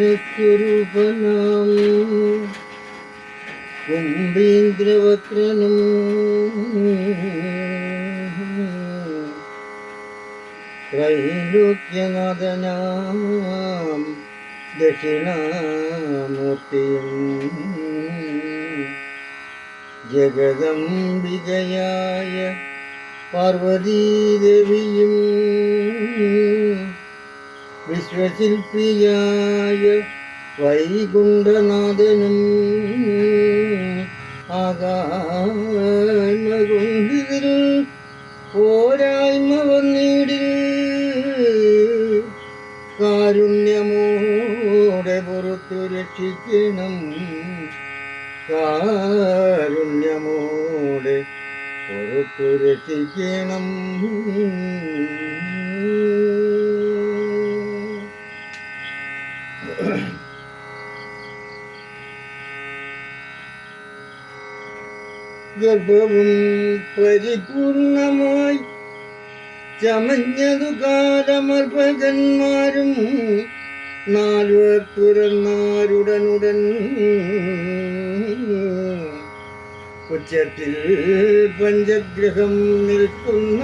रूपनां कुम्भीन्द्रवक्रनं त्रैलोक्यनादनां दक्षिणामूर्तिम्। जगदम्बिकयाय पार्वतीदेवीम्। വിശ്വശില്പിയായ വൈകുണ്ഠനാഥനും ആകാശകൊണ്ടിതിൽ പോരായ്മ വന്നിടിൽ കാരുണ്യമോടെ പുറത്തു രക്ഷിക്കണം. കാരുണ്യമോടെ പുറത്തു രക്ഷിക്കണം. ഗർഭവും പരിപൂർണമായി ചമഞ്ഞതു കാലമർഭകന്മാരും നാലുവർ തുറന്നാരുടനുടൻ. ഉച്ചത്തിൽ പഞ്ചഗ്രഹം നിൽക്കുന്ന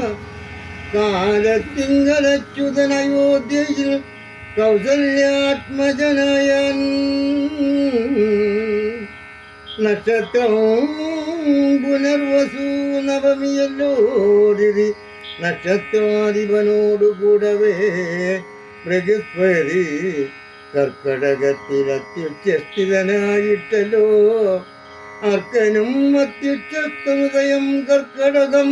കാലത്തിങ്കലച്യുതൻ അയോധ്യയിൽ കൗസല്യാത്മജനയൻ. നക്ഷത്രം പുനർവസു നവമിയല്ലോ ദിതി നക്ഷത്രാധിപനോടു കൂടവേ ബൃഹസ്പതി കർക്കടകത്തിലത്യുച്ചസ്ഥിതനായിട്ടല്ലോ അർക്കനും അത്യുച്ചസ്തമുദയം കർക്കടകം.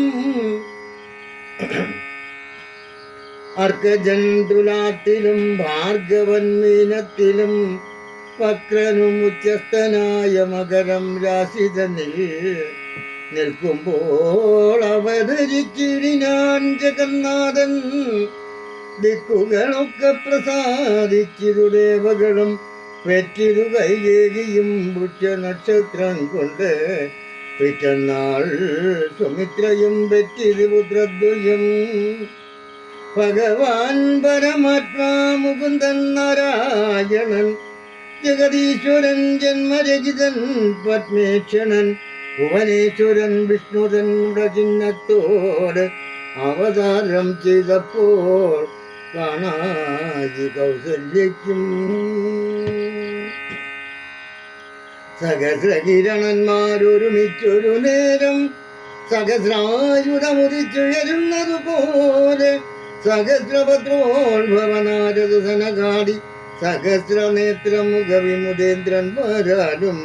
അർക്കജന്തുലാത്തിലും ഭാർഗവൻ മീനത്തിലും വക്രനും ഉച്ചസ്ഥനായ മകരം രാശിതനിൽ നിൽക്കുമ്പോൾ അവതരിച്ചിടിനാൻ ജഗന്നാഥൻ ദിക്കുകളൊക്കെ പ്രസാദിച്ചിരു ദേവകളും വെറ്റിരു കൈകേകിയും പുറ്റ നക്ഷത്രം കൊണ്ട് പിറ്റന്നാൾ സുമിത്രയും വെറ്റിരു പുത്രദ്വയം. ഭഗവാൻ പരമാത്മാ മുകുന്ദൻ നാരായണൻ ജഗദീശ്വരൻ ജന്മരചിതൻ പത്മേക്ഷണൻ ഭുവനേശ്വരൻ വിഷ്ണുരൻ ചിഹ്നത്തോട് അവതാരം ചെയ്തപ്പോൾ കാണാതി കൗസല്യയ്ക്കും. സഹസ്രകിരണന്മാരൊരുമിച്ചൊരു നേരം സഹസ്രായുധമുദിച്ചുയരുന്നതുപോലെ സഹസ്രപത്രോത്ഭവനാരദ സനകാടി സഹസ്രനേത്രമുഖവിമുദേന്ദ്രന്മാരാലും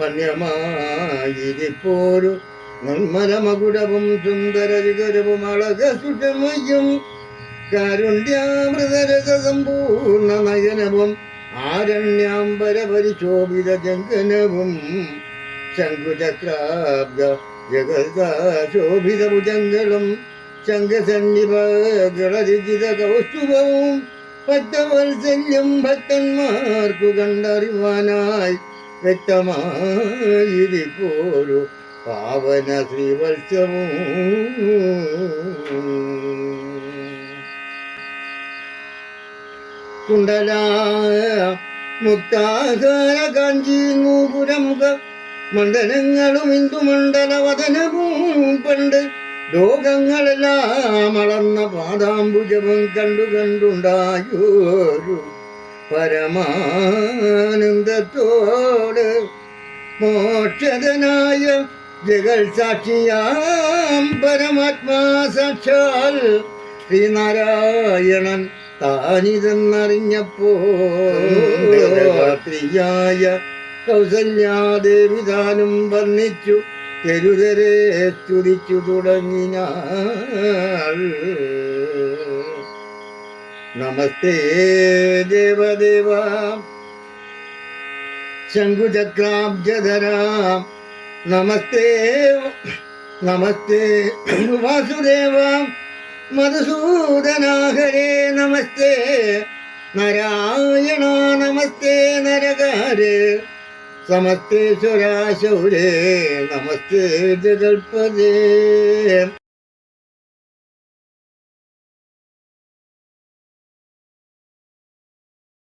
വന്യമായിരിപ്പോരു. നിർമ്മലമകുടവും സുന്ദരവികരവും അളകസുഷമയും സുഷമയും കാരുണ്യാമൃതരകസമ്പൂർണ നയനവും ആരണ്യാംബര പരിശോഭിത ജങ്കനവും ശംഖുചക്രാബ്ദ ജഗദാശോഭിത ഭുജങ്ങളും ശംഖസന്നിപകളരിചിത കൗസ്തുഭവും ഭക്തവത്സല്യം ഭക്തന്മാർക്കു കണ്ടറിവാനായി വ്യക്തമായിരിപ്പോരു പാവന ശ്രീവത്സവും. കുണ്ടലായ മുക്താകാര കാഞ്ചി നൂപുരമുഖ മണ്ഡലങ്ങളും ഇന്ദുമണ്ഡലവദനവും പണ്ട് ലോകങ്ങളെല്ലാം അളന്ന പാദാംബുജവും കണ്ടു കണ്ടുണ്ടായൊരു പരമാനന്ദത്തോട് മോക്ഷതനായ ജഗൽ സാക്ഷിയാം പരമാത്മാ സാക്ഷാൽ ശ്രീനാരായണൻ താനിതെന്നറിഞ്ഞപ്പോ കൗസല്യാദേവി താനും വർണിച്ചു. തെരുതരെ സ്തുതിച്ചു തുടങ്ങിനാൾ നമസ്തേ ദേവദേവ. ശംഖുചക്രാബ്ജധര നമസ്തേ നമസ്തേ. വാസുദേവ മധുസൂദനാഹരേ നമസ്തേ. നാരായണ നമസ്തേ നരകാരേ. സമസ്തേശ്വരാശൗരേ നമസ്തേ ജഗൽപദേ